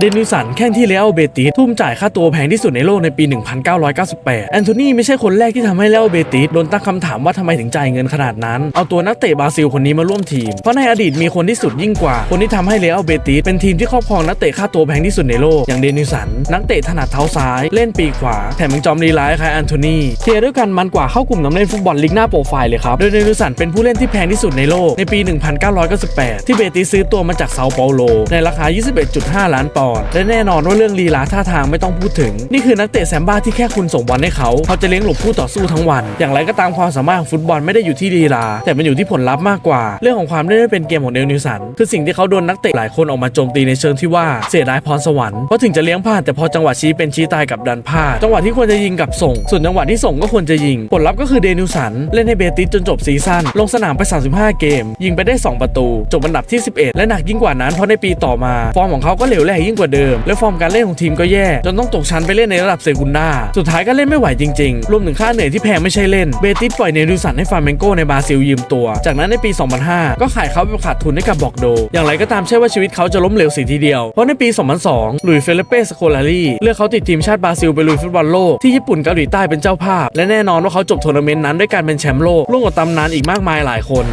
เดนิสันแข้งที่เลอัลเบติสทุ่มจ่ายค่าตัวแพงที่สุดในโลกในปี 1998 แอนโทนีไม่ใช่คนแรกที่ทำให้เลอัลเบติสโดนตั้งคำถามว่าทำไมถึงจ่ายเงินขนาดนั้น เอาตัวนักเตะบราซิลคนนี้มาร่วมทีม เพราะในอดีตมีคนที่สุดยิ่งกว่า คนที่ทำให้เลอัลเบติสเป็นทีมที่ครอบครองนักเตะค่าตัวแพงที่สุดในโลก อย่างเดนิสัน นักเตะถนัดเท้าซ้าย เล่นปีกขวา แถมยังจอมลีไลคล้ายแอนโทนีเทียร์ด้วยกันมันกว่าเข้ากลุ่มน้ำเล่นฟุตบอลลีกหน้าโปรไฟล์เลยครับ โดยเดนิสันเป็นผู้เล่นที่แพงที่สุดในโลกในปี 1998 ที่เบติสซื้อตัวมาจากเซาเปาโลในราคา 21.5 ล้านปอนด์และแน่นอนว่าเรื่องลีลาท่าทางไม่ต้องพูดถึง นี่คือนักเตะแซมบ้าที่แค่คุณส่งบอลให้เขาเขาจะเลี้ยงหลบคู่ต่อสู้ทั้งวัน อย่างไรก็ตามความสามารถของฟุตบอลไม่ได้อยู่ที่ลีลา แต่มันอยู่ที่ผลลัพธ์มากกว่า เรื่องของความได้ไม่เป็นเกมของเดนิวสันคือสิ่งที่เขาโดนนักเตะหลายคนออกมาโจมตีในเชิงที่ว่าเสียดายพรสวรรค์เพราะถึงจะเลี้ยงพลาดแต่พอจังหวะชี้เป็นชี้ตายกับดันพลาดจังหวะที่ควรจะยิงกับส่ง ส่วนจังหวะที่ส่งก็ควรจะยิง ผลลัพธ์ก็คือเดนิวสันเล่นให้เบติสจนจบซีซั่นลงสนามไป 35 เกม ยิงไปได้ 2 ประตู จบอันดับที่ 11 และหนักยิ่งกว่านั้นเพราะในปีต่อมา ฟอร์มของเขาก็เหลวแหลกยิ่งกว่าเดิม และฟอร์มการเล่นของทีมก็แย่จนต้องตกชั้นไปเล่นในระดับเซกุนดาสุดท้ายก็เล่นไม่ไหวจริงๆ รวมถึงค่าเหนื่อยที่แพงไม่ใช่เล่นเบติสปล่อยเนดิสันให้ฟาร์เมนโกในบราซิลยืมตัว จากนั้นในปี 2005 ก็ขายเขาไปขาดทุนให้กับบอกโด อย่างไรก็ตามใช่ว่าชีวิตเขาจะล้มเหลวสีทีเดียว เพราะในปี 2002 ลุยเฟลิเป้สโคลารีเลือกเขาติดทีมชาติบราซิลไปลุยฟุตบอลโลกที่ญี่ปุ่นเกาหลีใต้เป็นเจ้าภาพ และแน่นอนว่าเขาจบทัวร์นาเมนต์นั้นด้วยการเป็นแชมป์โลกร่วมกับตำนานอีกมากมายหลายคน